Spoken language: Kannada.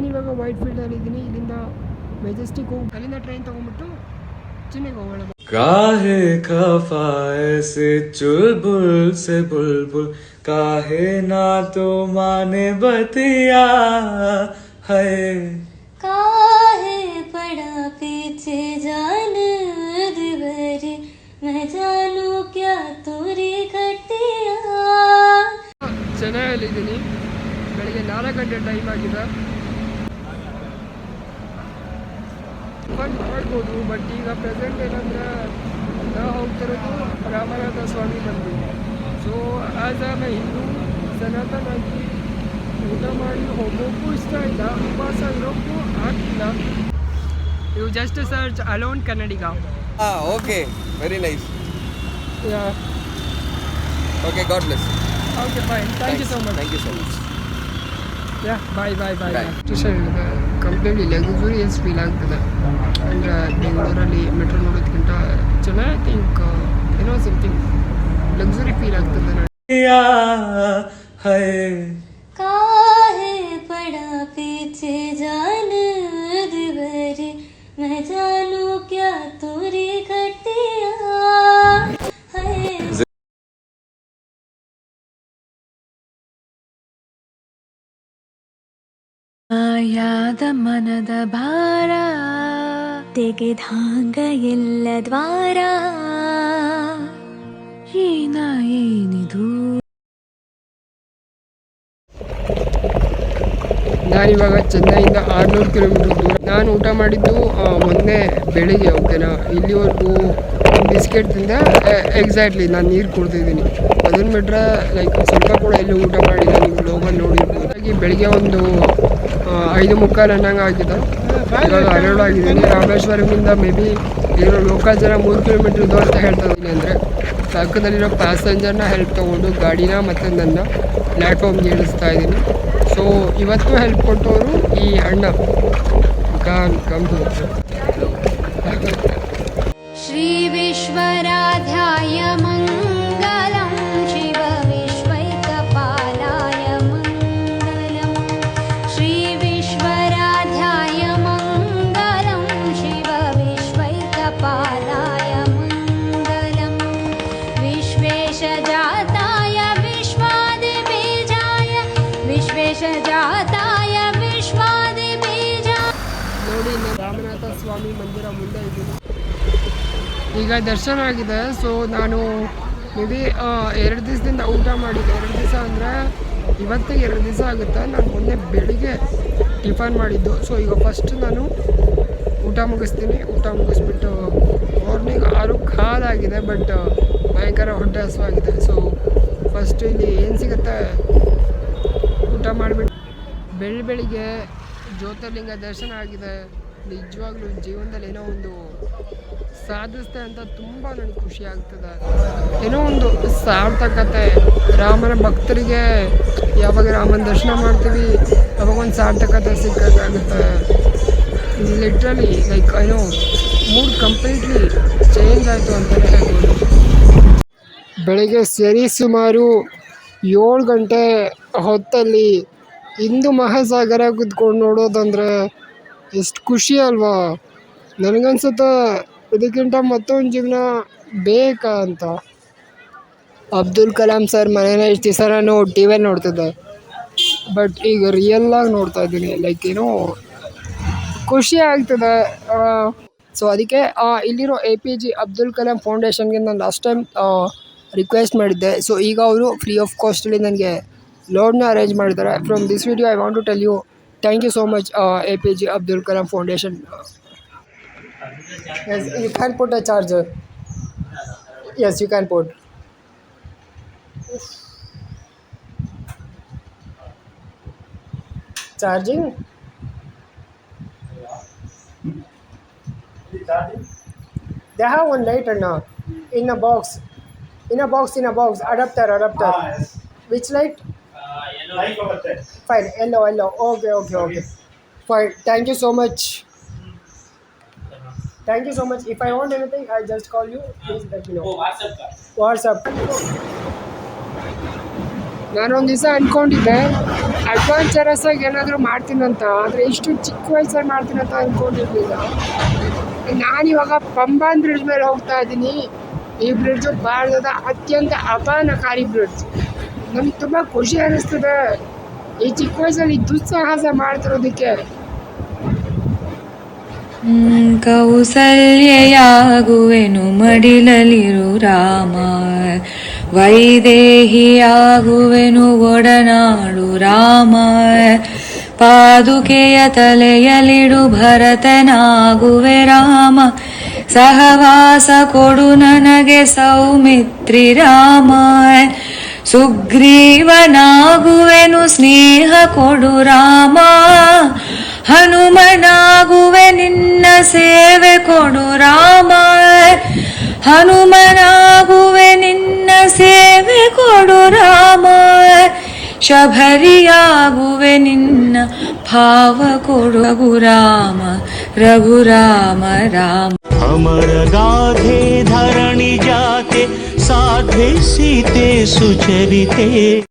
ನಾನಿವಾಗ ವೈಟ್ ಫೀಲ್ಡಲ್ಲಿ ಇದ್ದೀನಿ ಇಲ್ಲಿಂದ ಮೆಜೆಸ್ಟಿಕ್ ಹೋಗಿ ಅಲ್ಲಿಂದ ಟ್ರೈನ್ ತೊಗೊಂಬಿಟ್ಟು ಚೆನ್ನೈಗೆ ಹೋಗೋಣ काहे खफा ऐसे चुलबुल से बुलबुल काहे ना तो माने बतिया है काहे पड़ा पीछे जान दिवर मैं जानू क्या तोरी खटिया ಚೆನ್ನೈಯಲ್ಲಿದ್ದೀನಿ ಬೆಳಿಗ್ಗೆ ನಾಲ್ಕು ಗಂಟೆ ಟೈಮ್ ಆಗಿದೆ ಫನ್ ಮಾಡ್ಬೋದು ಬಟ್ ಈಗ ಪ್ರೆಸೆಂಟ್ ಏನಂದ್ರೆ ನಾವು ಹೋಗ್ತಿರೋದು ರಾಮನಾಥ ಸ್ವಾಮಿ ಮಂದಿರ so as am a Hindu ಸನಾತನಾಗಿ ಊಟ ಮಾಡಿ ಹೋಗೋಕ್ಕೂ ಇಷ್ಟ ಇಲ್ಲ ಉಪವಾಸ ಇರೋಕ್ಕೂ ಆಗ್ತಿಲ್ಲ you just search alone Kannadiga Ah, okay. Very nice. Okay, God bless. Okay fine thank you so much Thank you so much. Yeah bye bye bye. Bye. Station ಇದೆ. ಕಂಪ್ಲೀಟ್ಲಿ ಲಗ್ಸುರಿಯಸ್ ಫೀಲ್ ಆಗ್ತದೆ? ಅಂದರೆ ಬೆಂಗಳೂರಲ್ಲಿ ಮೆಟ್ರೋ ನೋಡೋದಕ್ಕಿಂತ ಚೆನ್ನಾಗಿ ಥಿಂಕ್ ಏನೋ ಸಮಥಿಂಗ್ ಲಕ್ಸುರಿ ಫೀಲ್ ಆಗ್ತದೆ ಯಾದ ಮನದ ಭಾರ. ತೆಗೆದಾಂಗ ಎಲ್ಲ ದ್ವಾರ. ಏನ ಏನಿದು? ನಾನಿವಾಗ ಚೆನ್ನೈಯಿಂದ ಆರುನೂರು ಕಿಲೋಮೀಟರ್ ದೂರ. ನಾನು ಊಟ ಮಾಡಿದ್ದು ಮೊನ್ನೆ ಬೆಳಿಗ್ಗೆ ಓಕೆನಾ? ಇಲ್ಲಿವರೆಗೂ ಬಿಸ್ಕೆಟ್ ತಿಂದ ಎಕ್ಸಾಕ್ಟ್ಲಿ ನಾನು ನೀರು ಕುಡ್ದಿದ್ದೀನಿ. ಅದನ್ನು ಬಿಟ್ಟರೆ ಲೈಕ್ ಸ್ವಲ್ಪ ಕೂಡ ಎಲ್ಲೂ ಊಟ ಮಾಡಿಲ್ಲ ನೀವು ಲೋಗಲ್ಲಿ ನೋಡಿರ್ಬೋದು. ಹಾಕಿ ಬೆಳಿಗ್ಗೆ ಒಂದು ಐದು ಮುಕ್ಕಾಲು ಅನ್ನಂಗೆ ಆಗಿದೆ. ಇವಾಗ ಹನ್ನೆರಡು ಆಗಿದ್ದೀನಿ. ರಾಮೇಶ್ವರಮಿಂದ ಮೇ ಬಿ ಇರೋ ಲೋಕಲ್ ಜನ ಮೂರು ಕಿಲೋಮೀಟ್ರ್ ದೂರ ಅಂತ ಹೇಳ್ತಾ ಇದ್ದೀನಿ ಅಂದರೆ, ಪಕ್ಕದಲ್ಲಿರೋ ಪ್ಯಾಸೆಂಜರ್ನ ಹೆಲ್ಪ್ ತೊಗೊಂಡು ಗಾಡಿನ ಮತ್ತು ನನ್ನ ಪ್ಲ್ಯಾಟ್ಫಾರ್ಮ್ಗೆ ಇಳಿಸ್ತಾ ಇದ್ದೀನಿ. ಸೊ ಇವತ್ತು ಹೆಲ್ಪ್ ಕೊಟ್ಟವರು ಈ ಅಣ್ಣ. ಕಾನ್ ಕಮ್ಮಿ ಶ್ರೀ ಸ್ವಾಮಿ ಮಂದಿರ ಮುಂದೆ ಇದ್ದೀನಿ ಈಗ ದರ್ಶನ ಆಗಿದೆ. ಸೊ ನಾನು ಮೇ ಬಿ ಎರಡು ದಿವಸದಿಂದ ಊಟ ಮಾಡಿದ್ದೆ ಎರಡು ದಿವಸ ಅಂದರೆ ಇವತ್ತಿಗೆ ಎರಡು ದಿವಸ ಆಗುತ್ತೆ. ನಾನು ಮೊನ್ನೆ ಬೆಳಿಗ್ಗೆ ಟಿಫನ್ ಮಾಡಿದ್ದು. ಸೊ ಈಗ ಫಸ್ಟ್ ನಾನು ಊಟ ಮುಗಿಸ್ತೀನಿ. ಊಟ ಮುಗಿಸ್ಬಿಟ್ಟು ಮಾರ್ನಿಂಗ್ ಆರು ಕಾಲಾಗಿದೆ ಬಟ್ ಭಯಂಕರ ಹೊಟ್ಟೆ ಹಸುವಾಗಿದೆ ಸೊ ಫಸ್ಟ್ ಇಲ್ಲಿ ಏನು ಸಿಗುತ್ತೆ? ಊಟ ಮಾಡಿಬಿಟ್ಟು ಬೆಳ್ ಬೆಳಿಗ್ಗೆ ಜ್ಯೋತಿರ್ಲಿಂಗ ದರ್ಶನ ಆಗಿದೆ. ನಿಜವಾಗ್ಲೂ ಜೀವನದಲ್ಲಿ ಏನೋ ಒಂದು ಸಾಧಿಸ್ತೆ ಅಂತ ತುಂಬ ನನಗೆ ಖುಷಿ ಆಗ್ತದೆ. ಏನೋ ಒಂದು ಸಾರ್ಥಕತೆ ರಾಮನ ಭಕ್ತರಿಗೆ ಯಾವಾಗ ರಾಮನ ದರ್ಶನ ಮಾಡ್ತೀವಿ, ಅವಾಗ ಒಂದು ಸಾರ್ಥಕತೆ ಸಿಕ್ಕಾಗುತ್ತೆ ಲಿಟ್ರಲಿ ಲೈಕ್ ಏನೋ ಮೂಡ್ ಕಂಪ್ಲೀಟ್ಲಿ ಚೇಂಜ್ ಆಯಿತು ಅಂತಲೇ ಹೇಳ್ಬೋದು. ಬೆಳಗ್ಗೆ ಸರಿ ಸುಮಾರು ಏಳು ಗಂಟೆ ಹೊತ್ತಲ್ಲಿ ಹಿಂದೂ ಮಹಾಸಾಗರ ಕುತ್ಕೊಂಡು ನೋಡೋದಂದ್ರೆ ಎಷ್ಟು ಖುಷಿ ಅಲ್ವಾ? ನನಗನ್ಸುತ್ತೆ ಇದಕ್ಕಿಂತ ಮತ್ತೊಂದು ಜೀವನ ಬೇಕಾ ಅಂತ. ಅಬ್ದುಲ್ ಕಲಾಂ ಸರ್ ಮನೇನ ಇಷ್ಟು ದಿವಸ ನಾನು ಟಿ ವಿಯಲ್ಲಿ ನೋಡ್ತಿದ್ದೆ. ಬಟ್ ಈಗ ರಿಯಲ್ಲಾಗಿ ನೋಡ್ತಾ ಇದ್ದೀನಿ. ಲೈಕ್ ಏನೋ ಖುಷಿ ಆಗ್ತದೆ. ಸೊ ಅದಕ್ಕೆ ಇಲ್ಲಿರೋ A P J Abdul Kalam ಫೌಂಡೇಶನ್ಗೆ ನಾನು ಲಾಸ್ಟ್ ಟೈಮ್ ರಿಕ್ವೆಸ್ಟ್ ಮಾಡಿದ್ದೆ. ಸೊ ಈಗ ಅವರು ಫ್ರೀ ಆಫ್ ಕಾಸ್ಟಲ್ಲಿ ನನಗೆ ಲೋನ್ನ ಅರೇಂಜ್ ಮಾಡಿದ್ದಾರೆ. From this video I want to tell you Thank you so much, uh, APJ Abdul Kalam Foundation. Yes, you can put a charger. Yes, you can put. Charging? They have one lighter now. In a box. In a box, in a box. Adapter, adapter. Ah, Which light? Fine, yellow okay okay okay okay. Fine. Thank you so much. Thank you so much. If I want anything, I just call you. Please let me know. WhatsApp ನಾನೊಂದು ದಿವಸ ಅಂದ್ಕೊಂಡಿದ್ದೆ ಅಡ್ವೆಂಚರಸ್ ಆಗಿ ಏನಾದರೂ ಮಾಡ್ತೀನಂತ ಆದರೆ ಇಷ್ಟು ಚಿಕ್ಕ ವಯಸ್ಸಲ್ಲಿ ಮಾಡ್ತೀನಂತ ಅಂದ್ಕೊಂಡಿರ್ಲಿಲ್ಲ ನಾನಿವಾಗ ಪಂಬಾನ್ ಬ್ರಿಡ್ಜ್ ಮೇಲೆ ಹೋಗ್ತಾ ಇದ್ದೀನಿ ಈ ಬ್ರಿಡ್ಜು ಭಾರತದ ಅತ್ಯಂತ ಅಪಾನಕಾರಿ ಬ್ರಿಡ್ಜ್ ನಮ್ಗೆ ತುಂಬ ಖುಷಿ ಅನ್ನಿಸ್ತದೆ ಈ ಚಿಕ್ಕ ವಯಸ್ಸಲ್ಲಿ ದುಸ್ಸಾಹಸ ಮಾಡ್ತಿರೋದಕ್ಕೆ. ಕೌಸಲ್ಯೆಯಾಗುವೆನು ಮಡಿಲಲಿರು ರಾಮ. ವೈದೇಹಿಯಾಗುವೆನು ಒಡನಾಡು ರಾಮ. ಪಾದುಕೆಯ ತಲೆಯಲಿಡು ಭರತನಾಗುವೆ ರಾಮ. ಸಹವಾಸ ಕೊಡು ನನಗೆ ಸೌಮಿತ್ರಿ ರಾಮ. ಸುಗ್ರೀವನಾಗುವೆನು ಸ್ನೇಹ ಕೊಡು ರಾಮ. ಹನುಮನಾಗುವೆ ನಿನ್ನ ಸೇವೆ ಕೊಡು ರಾಮ. ಹನುಮನಾಗುವೆ ನಿನ್ನ ಸೇವೆ ಕೊಡು ರಾಮ. ಶಬರಿಯಾಗುವೆ ನಿನ್ನ ಭಾವ ಕೊಡು ರಘುರಾಮ ರಘುರಾಮ ರಾಮ ಅಮರ ಗಾಧೆ ಧರಣಿ ಜಾ साधे सीते सुचरिते।